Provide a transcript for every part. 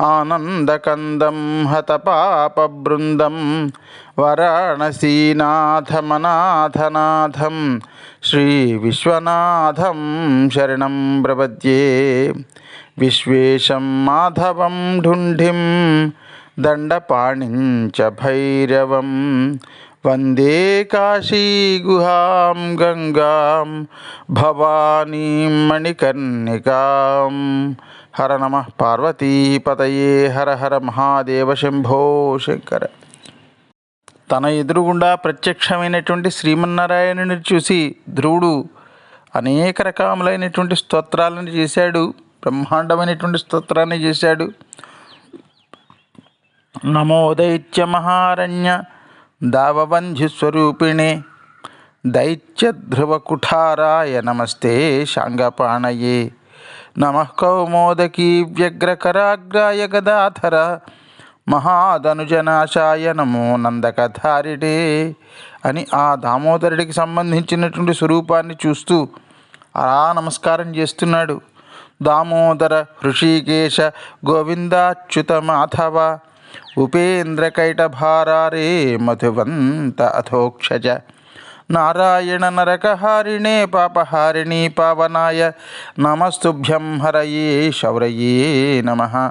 ఆనందకందం హతపాపబృందం వారాణసీనాథమనాథనాథం శ్రీ విశ్వనాథం శరణం ప్రపద్యే. విశ్వేశం మాధవం ఢుంఢిం దండపాణించ భైరవం వందే కాశీగుహాం గంగాం భవానీ మణికర్ణికాం హర నమ పార్వతీపతయే హర హర మహాదేవ శంభో శంకర తన ఎదురుగుండా ప్రత్యక్షమైనటువంటి శ్రీమన్నారాయణుని చూసి ధ్రువుడు అనేక రకములైనటువంటి స్తోత్రాలను చేశాడు బ్రహ్మాండమైనటువంటి స్తోత్రాన్ని చేశాడు. నమోదైత్య మహారణ్య దావబంధ్యుస్వరూపిణే దైత్యధ్రువకుఠారాయ నమస్తే శాంగపాణయే. నమ కౌమోదకీ వ్యగ్రకరాగ్రాయ గదాధర. మహాధనుజనాశాయ నమో నందకధారిడే అని ఆ దామోదరుడికి సంబంధించినటువంటి స్వరూపాన్ని చూస్తూ అలా నమస్కారం చేస్తున్నాడు. దామోదర హృషికేశ గోవిందాచ్యుత మాధవ ఉపేంద్రకైటభారారే మధువంత అథోక్షజ నారాయణ నరకహారిణే పాపహారిణీ పావనాయ నమస్తుభ్యం హరయే శౌరయే నమ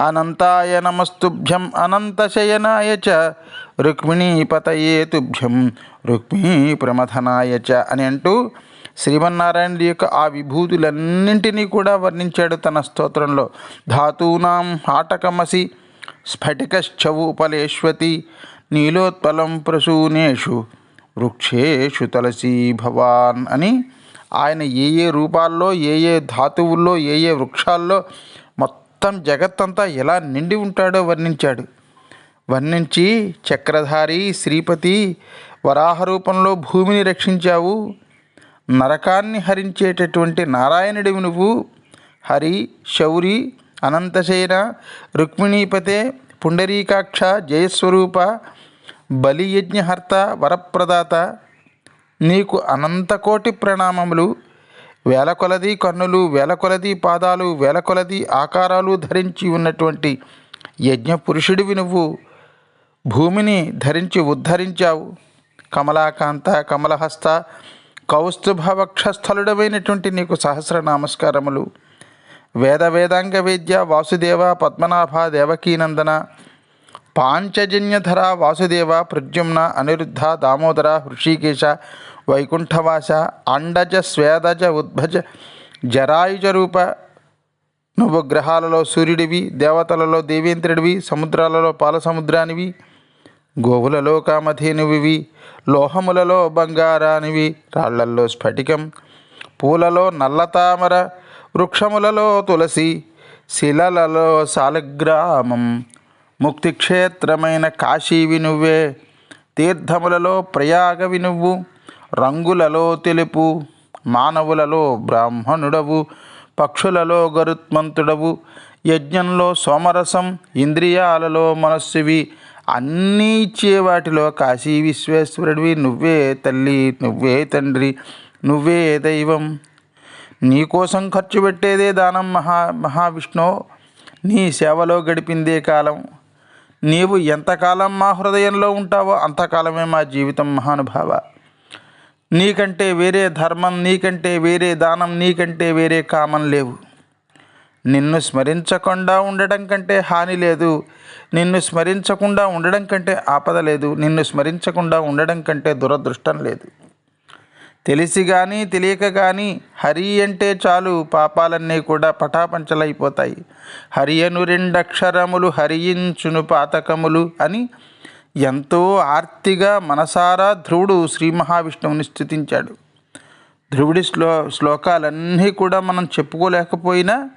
అనంతాయ నమస్తుభ్యం అనంతశయనాయ చ రుక్మిణీపతయే తుభ్యం రుక్మిణీ ప్రమథనాయ చ అని అంటూ శ్రీమన్నారాయణుడి యొక్క ఆ విభూతులన్నింటినీ కూడా వర్ణించాడు తన స్తోత్రంలో. ధాతూనాం ఆటకమసి స్ఫటికశ్చవుపలేష్వతి నీలోత్పలం ప్రసూనేషు వృక్షేషు తలసీ భవాన్ అని ఆయన ఏ ఏ రూపాల్లో ఏ ఏ ధాతువుల్లో ఏ ఏ వృక్షాల్లో మొత్తం జగత్తంతా ఎలా నిండి ఉంటాడో వర్ణించాడు. వర్ణించి చక్రధారి శ్రీపతి వరాహ రూపంలో భూమిని రక్షించావు. నరకాన్ని హరించేటటువంటి నారాయణుడివి నువ్వు. హరి శౌరి అనంతశయన రుక్మిణీపతే పుండరీకాక్ష జయస్వరూప బలియజ్ఞహర్త వరప్రదాత నీకు అనంతకోటి ప్రణామములు. వేల కొలది కన్నులు వేల కొలది పాదాలు వేల కొలది ఆకారాలు ధరించి ఉన్నటువంటి యజ్ఞ పురుషుడివి నువ్వు. భూమిని ధరించి ఉద్ధరించావు. కమలాకాంత కమలహస్త కౌస్తుభవక్షస్థలుడమైనటువంటి నీకు సహస్ర నమస్కారములు వేద వేదాంగ వేద్య వాసుదేవ పద్మనాభ దేవకీనందన పాంచజన్యధర వాసుదేవ ప్రద్యుమ్న అనిరుద్ధ దామోదర హృషికేశ వైకుంఠవాస అండజ స్వేదజ ఉద్భజ జరాయుజ రూప నువ్వు గ్రహాలలో సూర్యుడివి దేవతలలో దేవేంద్రుడివి సముద్రాలలో పాల సముద్రానివి గోవులలో కామధేనువివి లోహములలో బంగారానివి రాళ్ళల్లో స్ఫటికం పూలలో నల్లతామర వృక్షములలో తులసి శిలలలో సాలగ్రామం ముక్తిక్షేత్రమైన కాశీవి నువ్వే తీర్థములలో ప్రయాగవి నువ్వు రంగులలో తెలుపు మానవులలో బ్రాహ్మణుడవు పక్షులలో గరుత్మంతుడవు యజ్ఞంలో సోమరసం ఇంద్రియాలలో మనస్సువి అన్నీ ఇచ్చే వాటిలో కాశీ విశ్వేశ్వరుడివి నువ్వే తల్లి నువ్వే తండ్రి నువ్వే దైవం. నీకోసం ఖర్చు పెట్టేదే దానం మహా మహావిష్ణు. నీ సేవలో గడిపిందే కాలం. నీవు ఎంతకాలం మా హృదయంలో ఉంటావో అంతకాలమే మా జీవితం మహానుభావ. నీకంటే వేరే ధర్మం నీకంటే వేరే దానం నీకంటే వేరే కామం లేవు. నిన్ను స్మరించకుండా ఉండడం కంటే హాని లేదు. నిన్ను స్మరించకుండా ఉండడం కంటే ఆపద లేదు. నిన్ను స్మరించకుండా ఉండడం కంటే దురదృష్టం లేదు. తెలిసి కానీ తెలియక కానీ హరి అంటే చాలు పాపాలన్నీ కూడా పటాపంచలైపోతాయి. హరియను రెండక్షరములు హరించును పాతకములు అని ఎంతో ఆర్తిగా మనసారా ధ్రువుడు శ్రీ మహావిష్ణువుని స్థుతించాడు. ధ్రువుడి శ్లో శ్లోకాలన్నీ కూడా మనం చెప్పుకోలేకపోయినా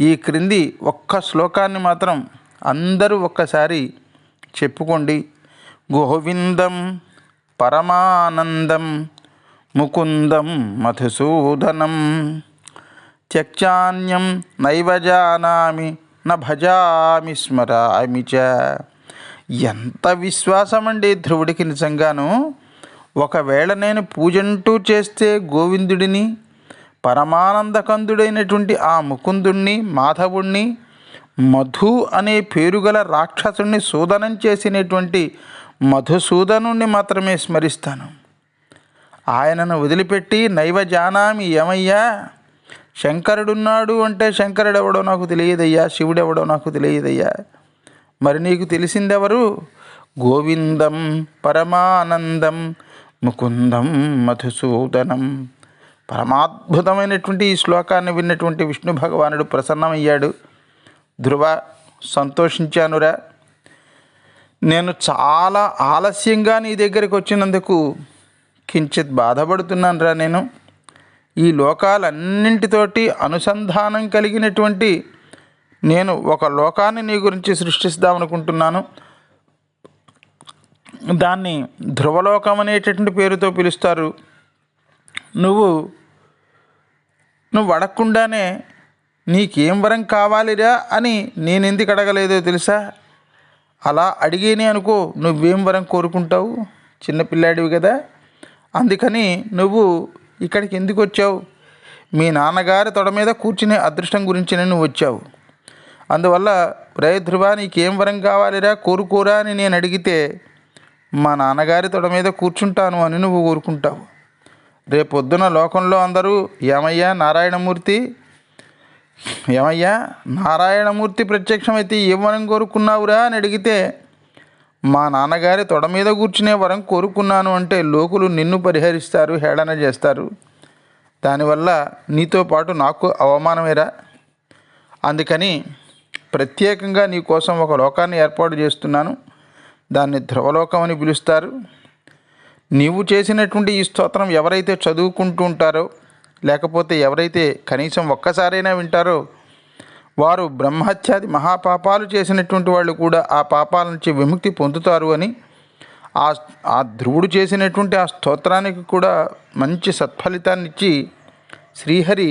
ఈ క్రింది ఒక్క శ్లోకాన్ని మాత్రం అందరూ ఒక్కసారి చెప్పుకోండి. గోవిందం పరమానందం ముకుందం మధుసూదనం. త్యక్చాన్యం నైవ జానామి న భజామి స్మరామి చ. ఎంత విశ్వాసం అండి ధ్రువుడికి నిజంగాను. ఒకవేళ నేను పూజంటూ చేస్తే గోవిందుడిని పరమానందకందుడైనటువంటి ఆ ముకుందుణ్ణి మాధవుణ్ణి మధు అనే పేరుగల రాక్షసుణ్ణి సూదనం చేసినటువంటి మధుసూదనుణ్ణి మాత్రమే స్మరిస్తాను. ఆయనను వదిలిపెట్టి నైవ జానామి ఏమయ్యా? శంకరుడున్నాడు అంటే శంకరుడెవడో నాకు తెలియదయ్యా శివుడెవడో నాకు తెలియదయ్యా. మరి నీకు తెలిసిందెవరు? గోవిందం పరమానందం ముకుందం మధుసూదనం. పరమాద్భుతమైనటువంటి ఈ శ్లోకాన్ని విన్నటువంటి విష్ణు భగవానుడు ప్రసన్నమయ్యాడు. ధ్రువ సంతోషించానురా. నేను చాలా ఆలస్యంగా నీ దగ్గరికి వచ్చినందుకు కించిత్ బాధపడుతున్నాను రా నేను. ఈ లోకాలన్నింటితోటి అనుసంధానం కలిగినటువంటి నేను ఒక లోకాన్ని నీ గురించి సృష్టిస్తామనుకుంటున్నాను. దాన్ని ధ్రువలోకం అనేటటువంటి పేరుతో పిలుస్తారు. నువ్వు నువ్వు అడగకుండానే నీకేం వరం కావాలిరా అని నేను ఎందుకు అడగలేదో తెలుసా? అలా అడిగేనే అనుకో నువ్వేం వరం కోరుకుంటావు? చిన్నపిల్లాడివి కదా. అందుకని నువ్వు ఇక్కడికి ఎందుకు వచ్చావు? మీ నాన్నగారి తొడ మీద కూర్చునే అదృష్టం గురించి నువ్వు వచ్చావు. అందువల్ల రే ధ్రువ నీకేం వరం కావాలిరా? కోరుకోరా? అని నేను అడిగితే మా నాన్నగారి తొడ మీద కూర్చుంటాను అని నువ్వు కోరుకుంటావు రేపొద్దున లోకంలో అందరూ ఏమయ్యా నారాయణమూర్తి? ఏమయ్యా నారాయణమూర్తి ప్రత్యక్షమైతే ఏం వరం కోరుకున్నావురా? అని అడిగితే మా నాన్నగారి తొడ మీద కూర్చునే వరం కోరుకున్నాను అంటే లోకులు నిన్ను పరిహరిస్తారు హేళన చేస్తారు. దానివల్ల నీతో పాటు నాకు అవమానమేరా? అందుకని ప్రత్యేకంగా నీ కోసం ఒక లోకాన్ని ఏర్పాటు చేస్తున్నాను. దాన్ని ధ్రువలోకం అని పిలుస్తారు. నీవు చేసినటువంటి ఈ స్తోత్రం ఎవరైతే చదువుకుంటూ ఉంటారో లేకపోతే ఎవరైతే కనీసం ఒక్కసారైనా వింటారో వారు బ్రహ్మత్యాది మహాపాపాలు చేసినటువంటి వాళ్ళు కూడా ఆ పాపాల నుంచి విముక్తి పొందుతారు అని ఆ ఆ ధ్రువుడు చేసినటువంటి ఆ స్తోత్రానికి కూడా మంచి సత్ఫలితాన్ని ఇచ్చి శ్రీహరి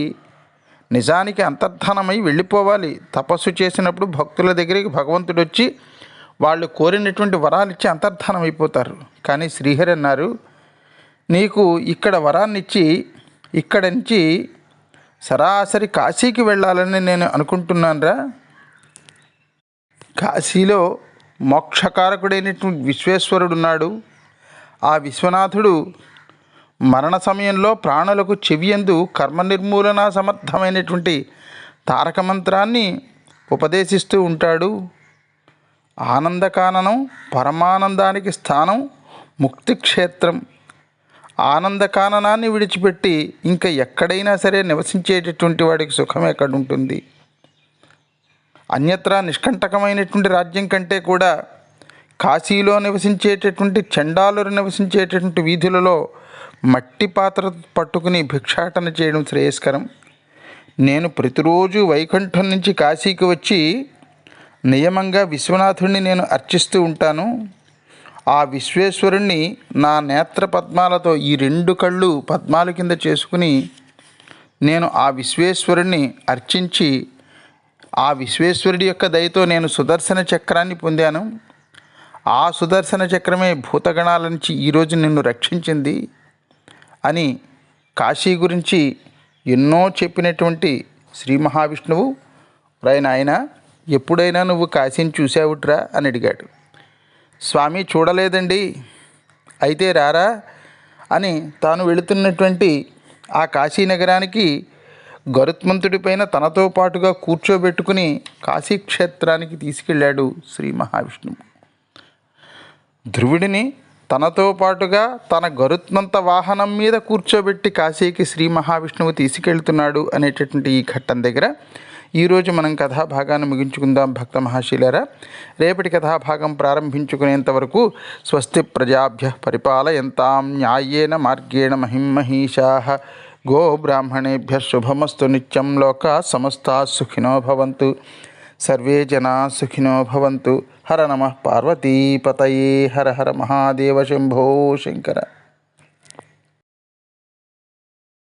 నిజానికి అంతర్ధానమై వెళ్ళిపోవాలి. తపస్సు చేసినప్పుడు భక్తుల దగ్గరికి భగవంతుడు వచ్చి వాళ్ళు కోరినటువంటి వరాలు ఇచ్చి అంతర్ధానం అయిపోతారు కానీ శ్రీహరి అన్నారు నీకు ఇక్కడ వరాన్నిచ్చి ఇక్కడ నుంచి సరాసరి కాశీకి వెళ్ళాలని నేను అనుకుంటున్నానురా. కాశీలో మోక్షకారకుడైనటువంటి విశ్వేశ్వరుడు ఉన్నాడు ఆ విశ్వనాథుడు మరణ సమయంలో ప్రాణులకు చెవియందు కర్మ నిర్మూలన సమర్థమైనటువంటి తారక మంత్రాన్ని ఉపదేశిస్తూ ఉంటాడు. ఆనందకాననం పరమానందానికి స్థానం ముక్తి క్షేత్రం ఆనందకాననాన్ని విడిచిపెట్టి ఇంకా ఎక్కడైనా సరే నివసించేటటువంటి వాడికి సుఖం ఎక్కడ ఉంటుంది అన్యత్రా నిష్కంటకమైనటువంటి రాజ్యం కంటే కూడా కాశీలో నివసించేటటువంటి చండాలురు నివసించేటటువంటి వీధులలో మట్టి పాత్ర పట్టుకుని భిక్షాటన చేయడం శ్రేయస్కరం. నేను ప్రతిరోజు వైకుంఠం నుంచి కాశీకి వచ్చి నియమంగా విశ్వనాథుడిని నేను అర్చిస్తూ ఉంటాను. ఆ విశ్వేశ్వరుణ్ణి నా నేత్ర పద్మాలతో ఈ రెండు కళ్ళు పద్మాల కింద చేసుకుని నేను ఆ విశ్వేశ్వరుణ్ణి అర్చించి ఆ విశ్వేశ్వరుడి యొక్క దయతో నేను సుదర్శన చక్రాన్ని పొందాను. ఆ సుదర్శన చక్రమే భూతగణాల నుంచి ఈరోజు నిన్ను రక్షించింది అని కాశీ గురించి ఎన్నో చెప్పినటువంటి శ్రీ మహావిష్ణువు. రాయన ఆయన ఎప్పుడైనా నువ్వు కాశీని చూసావుట్రా? అని అడిగాడు. స్వామి చూడలేదండి. అయితే రారా? అని తాను వెళుతున్నటువంటి ఆ కాశీ నగరానికి గరుత్మంతుడిపైన తనతో పాటుగా కూర్చోబెట్టుకుని కాశీక్షేత్రానికి తీసుకెళ్ళాడు శ్రీ మహావిష్ణువు. ధ్రువుడిని తనతో పాటుగా తన గరుత్మంత వాహనం మీద కూర్చోబెట్టి కాశీకి శ్రీ మహావిష్ణువు తీసుకెళ్తున్నాడు అనేటటువంటి ఈ ఘట్టం దగ్గర ఈరోజు మనం కథాభాగాన్ని ముగించుకుందాం భక్త మహాశీలరా. రేపటి కథాభాగం ప్రారంభించుకునేంత వరకు స్వస్తి ప్రజాభ్య పరిపాలయంతాం న్యాయేన మార్గేణ మహిమహీషా గో బ్రాహ్మణేభ్య శుభమస్తు నిత్యం లోక సమస్తా సుఖినో భవంతు. సర్వే జనా సుఖినో భవంతు. హర నమ పార్వతీపతయే. హర హర మహాదేవ శంభో శంకర.